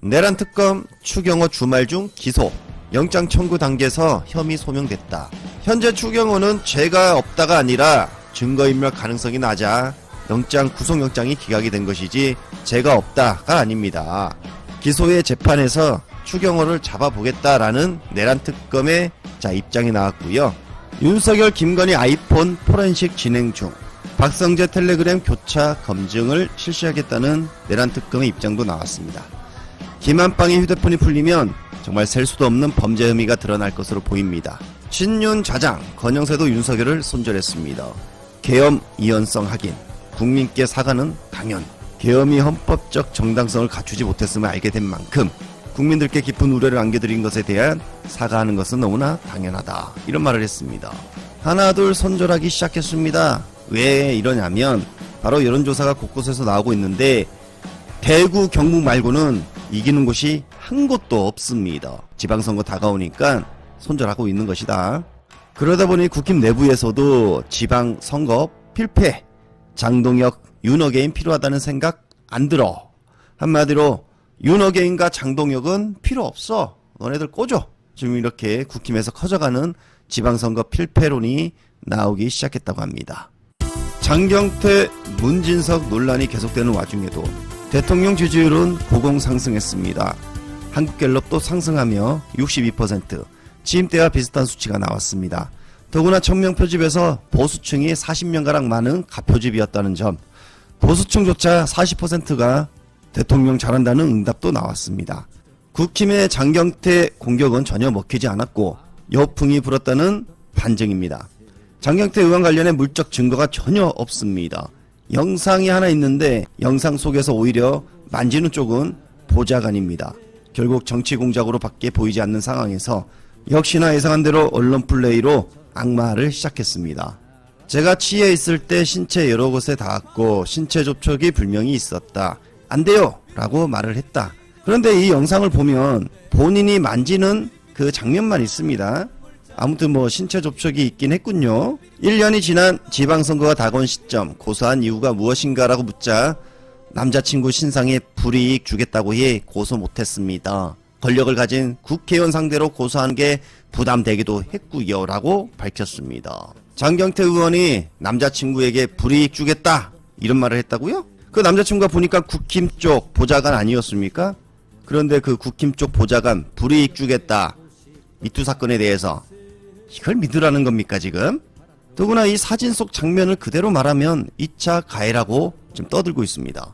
내란 특검 추경호 주말 중 기소. 영장 청구 단계에서 혐의 소명됐다. 현재 추경호는 죄가 없다가 아니라 증거인멸 가능성이 낮아 영장 구속영장이 기각이 된 것이지 죄가 없다가 아닙니다. 기소의 재판에서 추경호를 잡아보겠다라는 내란 특검의 자 입장이 나왔고요. 윤석열 김건희 아이폰 포렌식 진행 중. 박성재 텔레그램 교차 검증을 실시하겠다는 내란 특검의 입장도 나왔습니다. 김한방의 휴대폰이 풀리면 정말 셀 수도 없는 범죄 혐의가 드러날 것으로 보입니다. 친윤 좌장 건영세도 윤석열을 손절했습니다. 계엄 이연성 확인 국민께 사과는 당연 계엄이 헌법적 정당성을 갖추지 못했음을 알게 된 만큼 국민들께 깊은 우려를 안겨드린 것에 대한 사과하는 것은 너무나 당연하다 이런 말을 했습니다. 하나 둘 손절하기 시작했습니다. 왜 이러냐면 바로 여론조사가 곳곳에서 나오고 있는데 대구 경북 말고는 이기는 곳이 한 곳도 없습니다. 지방선거 다가오니까 손절하고 있는 것이다. 그러다 보니 국힘 내부에서도 지방선거 필패, 장동혁, 윤어게인 필요하다는 생각 안 들어. 한마디로 윤어게인과 장동혁은 필요 없어. 너네들 꽂어. 지금 이렇게 국힘에서 커져가는 지방선거 필패론이 나오기 시작했다고 합니다. 장경태, 문진석 논란이 계속되는 와중에도 대통령 지지율은 고공 상승했습니다. 한국갤럽도 상승하며 62%, 취임 때와 비슷한 수치가 나왔습니다. 더구나 청명 표집에서 보수층이 40명가량 많은 가표집이었다는 점, 보수층조차 40%가 대통령 잘한다는 응답도 나왔습니다. 국힘의 장경태 공격은 전혀 먹히지 않았고 여풍이 불었다는 반증입니다. 장경태 의원 관련해 물적 증거가 전혀 없습니다. 영상이 하나 있는데 영상 속에서 오히려 만지는 쪽은 보좌관입니다. 결국 정치 공작으로 밖에 보이지 않는 상황에서 역시나 예상한 대로 언론 플레이로 악마를 시작했습니다. 제가 치에 있을 때 신체 여러 곳에 닿았고 신체 접촉이 분명히 있었다. 안 돼요! 라고 말을 했다. 그런데 이 영상을 보면 본인이 만지는 그 장면만 있습니다. 아무튼 뭐 신체 접촉이 있긴 했군요. 1년이 지난 지방선거가 다가온 시점 고소한 이유가 무엇인가라고 묻자 남자친구 신상에 불이익 주겠다고 해 고소 못했습니다. 권력을 가진 국회의원 상대로 고소하는 게 부담되기도 했고요 라고 밝혔습니다. 장경태 의원이 남자친구에게 불이익 주겠다 이런 말을 했다고요? 그 남자친구가 보니까 국힘 쪽 보좌관 아니었습니까? 그런데 그 국힘 쪽 보좌관 불이익 주겠다 미투 사건에 대해서 이걸 믿으라는 겁니까 지금? 더구나 이 사진 속 장면을 그대로 말하면 2차 가해라고 지금 떠들고 있습니다.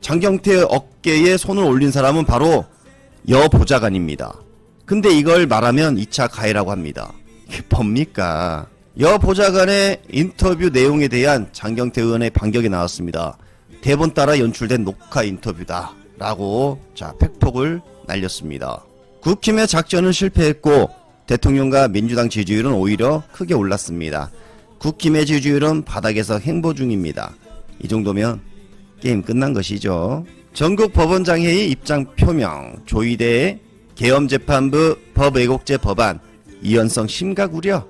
장경태 어깨에 손을 올린 사람은 바로 여보좌관입니다. 근데 이걸 말하면 2차 가해라고 합니다. 이게 뭡니까? 여보좌관의 인터뷰 내용에 대한 장경태 의원의 반격이 나왔습니다. 대본 따라 연출된 녹화 인터뷰다. 라고 자 팩폭을 날렸습니다. 국힘의 작전은 실패했고 대통령과 민주당 지지율은 오히려 크게 올랐습니다. 국힘의 지지율은 바닥에서 행보 중입니다. 이 정도면 게임 끝난 것이죠. 전국 법원장회의 입장 표명, 조의대 계엄재판부 법외국제 법안, 이연성 심각 우려,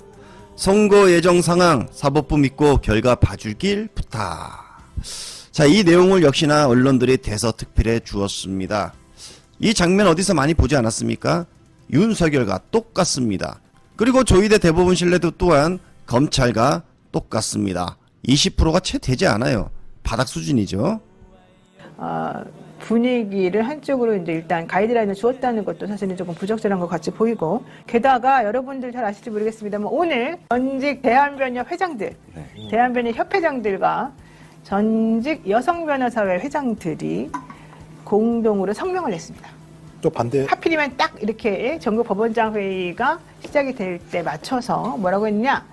선거 예정 상황, 사법부 믿고 결과 봐주길 부탁. 자, 이 내용을 역시나 언론들이 대서특필해 주었습니다. 이 장면 어디서 많이 보지 않았습니까? 윤석열과 똑같습니다. 그리고 조의대 대법원 신뢰도 또한 검찰과 똑같습니다. 20%가 채 되지 않아요. 바닥 수준이죠. 어, 분위기를 한쪽으로 이제 일단 가이드라인을 주었다는 것도 사실은 조금 부적절한 것 같이 보이고 게다가 여러분들 잘 아실지 모르겠습니다만 오늘 전직 대한변협 회장들, 대한변협 협회장들과 전직 여성변호사회 회장들이 공동으로 성명을 냈습니다. 또 반대 하필이면 딱 이렇게 전국 법원장 회의가 시작이 될 때 맞춰서 뭐라고 했냐?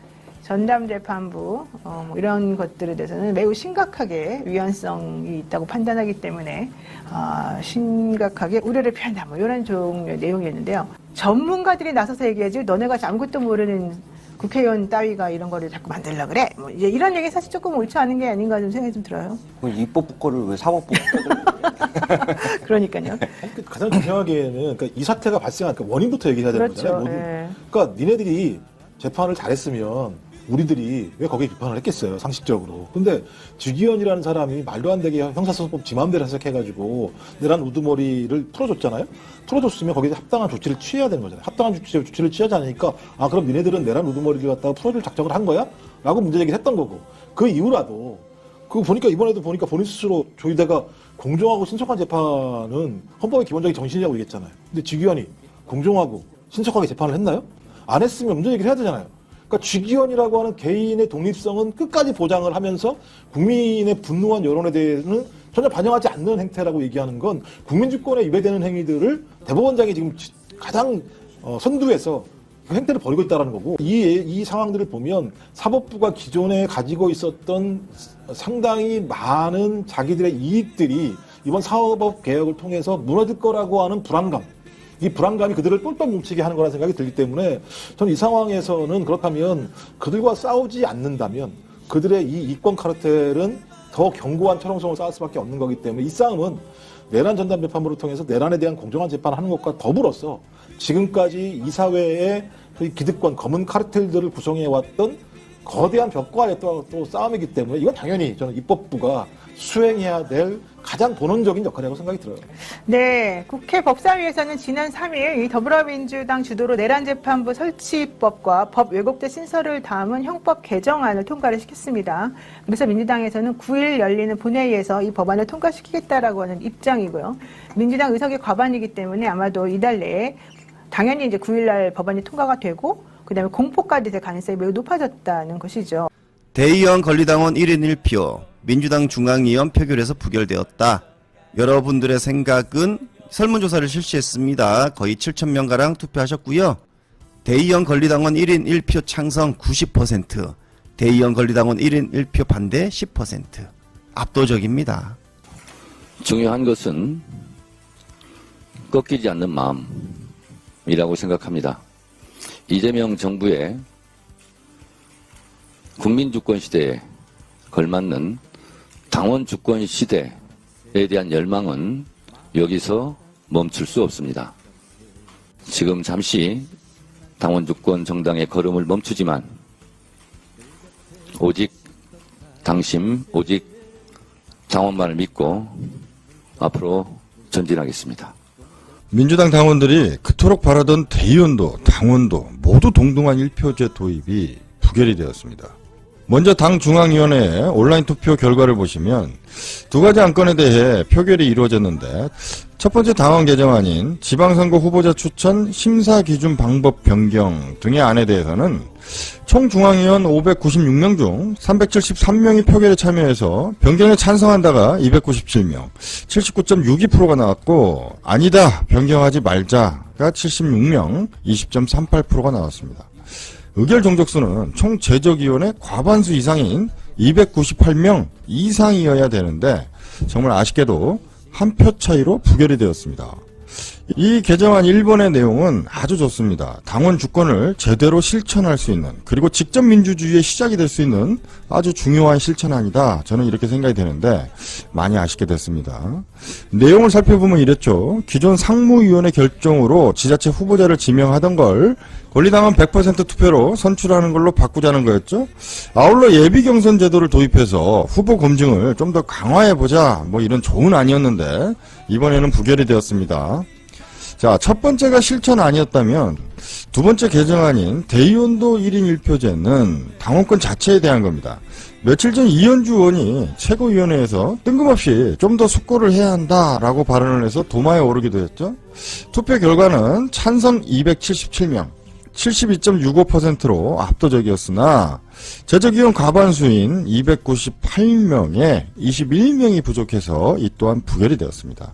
전담 재판부 어, 뭐 이런 것들에 대해서는 매우 심각하게 위헌성이 있다고 판단하기 때문에 아, 심각하게 우려를 표한다. 뭐 이런 종류의 내용이었는데요. 전문가들이 나서서 얘기하지 너네가 아무것도 모르는 국회의원 따위가 이런 거를 자꾸 만들려 그래. 뭐 이제 이런 얘기 사실 조금 옳지 않은 게 아닌가 좀 생각이 좀 들어요. 그 입법부 거를 왜 사법부 그러니까요. 가장 중요하게는 그러니까 이 사태가 발생한 그 원인부터 얘기해야 되는 그렇죠. 거잖아요. 모든. 예. 그러니까 니네들이 재판을 잘했으면 우리들이 왜 거기에 비판을 했겠어요, 상식적으로. 근데 주기현이라는 사람이 말도 안 되게 형사소송법 지맘대로 해석해가지고 내란 우두머리를 풀어줬잖아요? 풀어줬으면 거기에 합당한 조치를 취해야 되는 거잖아요. 합당한 조치, 조치를 취하지 않으니까 아, 그럼 니네들은 내란 우두머리를 갖다가 풀어줄 작정을 한 거야? 라고 문제제기를 했던 거고. 그 이후라도 그거 보니까 이번에도 보니까 본인 스스로 조희대가 공정하고 신속한 재판은 헌법의 기본적인 정신이라고 얘기했잖아요. 근데 주기현이 공정하고 신속하게 재판을 했나요? 안 했으면 문제 제기를 해야 되잖아요. 그러니까 주기현이라고 하는 개인의 독립성은 끝까지 보장을 하면서 국민의 분노한 여론에 대해서는 전혀 반영하지 않는 행태라고 얘기하는 건 국민주권에 위배되는 행위들을 대법원장이 지금 지- 가장 어, 선두에서 그 행태를 벌이고 있다는 거고 이, 이 상황들을 보면 사법부가 기존에 가지고 있었던 상당히 많은 자기들의 이익들이 이번 사법 개혁을 통해서 무너질 거라고 하는 불안감 이 불안감이 그들을 똘똘 뭉치게 하는 거라는 생각이 들기 때문에 저는 이 상황에서는 그렇다면 그들과 싸우지 않는다면 그들의 이 이권 카르텔은 더 견고한 철옹성을 쌓을 수밖에 없는 거기 때문에 이 싸움은 내란 전담 재판부를 통해서 내란에 대한 공정한 재판을 하는 것과 더불어서 지금까지 이 사회의 소위 기득권 검은 카르텔들을 구성해 왔던 거대한 벽과의 또, 또 싸움이기 때문에 이건 당연히 저는 입법부가 수행해야 될 가장 본원적인 역할이라고 생각이 들어요. 네, 국회 법사위에서는 지난 3일 이 더불어민주당 주도로 내란 재판부 설치법과 법 왜곡된 신설을 담은 형법 개정안을 통과를 시켰습니다. 그래서 민주당에서는 9일 열리는 본회의에서 이 법안을 통과시키겠다라고 하는 입장이고요. 민주당 의석이 과반이기 때문에 아마도 이달 내에 당연히 이제 9일날 법안이 통과가 되고 그다음에 공포까지 될 가능성이 매우 높아졌다는 것이죠. 대의원 권리당원 1인 1표, 민주당 중앙위원 표결에서 부결되었다. 여러분들의 생각은 설문조사를 실시했습니다. 거의 7천 명가량 투표하셨고요. 대의원 권리당원 1인 1표 창성 90%, 대의원 권리당원 1인 1표 반대 10%. 압도적입니다. 중요한 것은 꺾이지 않는 마음이라고 생각합니다. 이재명 정부의 국민 주권 시대에 걸맞는 당원 주권 시대에 대한 열망은 여기서 멈출 수 없습니다. 지금 잠시 당원 주권 정당의 걸음을 멈추지만 오직 당심, 오직 당원만을 믿고 앞으로 전진하겠습니다. 민주당 당원들이 그토록 바라던 대의원도 당원도 모두 동등한 1표제 도입이 부결이 되었습니다. 먼저 당 중앙위원회 온라인 투표 결과를 보시면 두 가지 안건에 대해 표결이 이루어졌는데 첫 번째 당원 개정안인 지방선거 후보자 추천 심사 기준 방법 변경 등의 안에 대해서는 총 중앙위원 596명 중 373명이 표결에 참여해서 변경에 찬성한다가 297명, 79.62%가 나왔고 아니다 변경하지 말자가 76명, 20.38%가 나왔습니다. 의결 정족수는 총 제적위원의 과반수 이상인 298명 이상이어야 되는데 정말 아쉽게도 한 표 차이로 부결이 되었습니다. 이 개정안 1번의 내용은 아주 좋습니다. 당원 주권을 제대로 실천할 수 있는 그리고 직접 민주주의의 시작이 될 수 있는 아주 중요한 실천안이다. 저는 이렇게 생각이 되는데 많이 아쉽게 됐습니다. 내용을 살펴보면 이랬죠. 기존 상무위원회 결정으로 지자체 후보자를 지명하던 걸 권리당원 100% 투표로 선출하는 걸로 바꾸자는 거였죠. 아울러 예비 경선 제도를 도입해서 후보 검증을 좀 더 강화해 보자. 뭐 이런 좋은 안이었는데 이번에는 부결이 되었습니다. 자, 첫 번째가 실천 아니었다면 두 번째 개정안인 대의원도 1인 1표제는 당원권 자체에 대한 겁니다. 며칠 전 이현주 의원이 최고위원회에서 뜬금없이 좀 더 숙고를 해야 한다라고 발언을 해서 도마에 오르기도 했죠. 투표 결과는 찬성 277명, 72.65%로 압도적이었으나 제적위원 과반수인 298명에 21명이 부족해서 이 또한 부결이 되었습니다.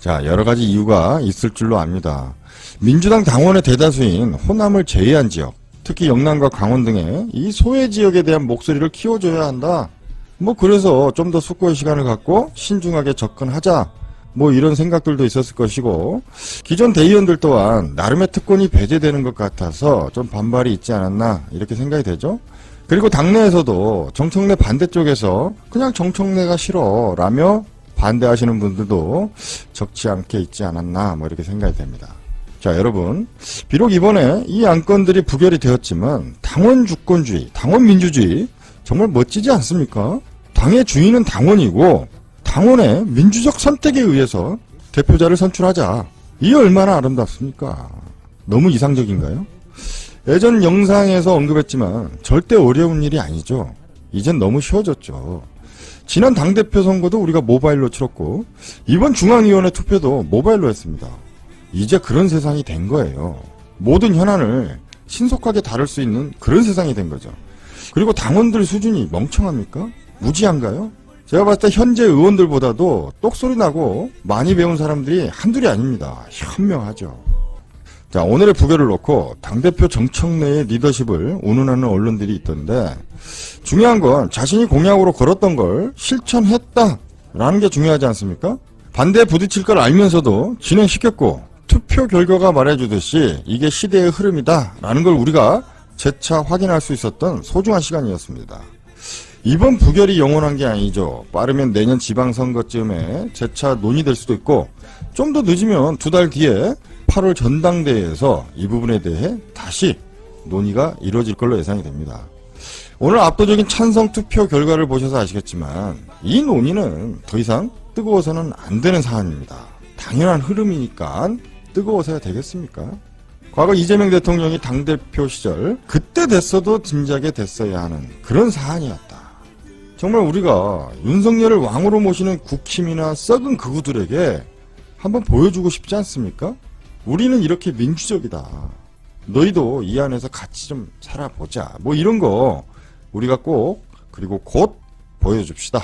자, 여러 가지 이유가 있을 줄로 압니다. 민주당 당원의 대다수인 호남을 제외한 지역, 특히 영남과 강원 등의 이 소외 지역에 대한 목소리를 키워줘야 한다. 뭐 그래서 좀 더 숙고의 시간을 갖고 신중하게 접근하자. 뭐 이런 생각들도 있었을 것이고 기존 대의원들 또한 나름의 특권이 배제되는 것 같아서 좀 반발이 있지 않았나 이렇게 생각이 되죠. 그리고 당내에서도 정청래 반대쪽에서 그냥 정청래가 싫어 라며 반대하시는 분들도 적지 않게 있지 않았나 뭐 이렇게 생각이 됩니다. 자, 여러분. 비록 이번에 이 안건들이 부결이 되었지만 당원 주권주의, 당원 민주주의 정말 멋지지 않습니까? 당의 주인은 당원이고 당원의 민주적 선택에 의해서 대표자를 선출하자. 이 얼마나 아름답습니까? 너무 이상적인가요? 예전 영상에서 언급했지만 절대 어려운 일이 아니죠. 이젠 너무 쉬워졌죠. 지난 당대표 선거도 우리가 모바일로 치렀고 이번 중앙위원회 투표도 모바일로 했습니다. 이제 그런 세상이 된 거예요. 모든 현안을 신속하게 다룰 수 있는 그런 세상이 된 거죠. 그리고 당원들 수준이 멍청합니까? 무지한가요? 제가 봤을 때 현재 의원들보다도 똑소리 나고 많이 배운 사람들이 한둘이 아닙니다. 현명하죠. 자, 오늘의 부결을 놓고 당대표 정청 내의 리더십을 운운하는 언론들이 있던데, 중요한 건 자신이 공약으로 걸었던 걸 실천했다라는 게 중요하지 않습니까? 반대에 부딪힐 걸 알면서도 진행시켰고, 투표 결과가 말해주듯이 이게 시대의 흐름이다라는 걸 우리가 재차 확인할 수 있었던 소중한 시간이었습니다. 이번 부결이 영원한 게 아니죠. 빠르면 내년 지방선거쯤에 재차 논의될 수도 있고, 좀 더 늦으면 두 달 뒤에 8월 전당대회에서 이 부분에 대해 다시 논의가 이루어질 걸로 예상이 됩니다. 오늘 압도적인 찬성 투표 결과를 보셔서 아시겠지만 이 논의는 더 이상 뜨거워서는 안 되는 사안입니다. 당연한 흐름이니까 뜨거워서야 되겠습니까? 과거 이재명 대통령이 당대표 시절 그때 됐어도 진작에 됐어야 하는 그런 사안이었다. 정말 우리가 윤석열을 왕으로 모시는 국힘이나 썩은 극우들에게 한번 보여주고 싶지 않습니까? 우리는 이렇게 민주적이다. 너희도 이 안에서 같이 좀 살아보자. 뭐 이런 거 우리가 꼭 그리고 곧 보여줍시다.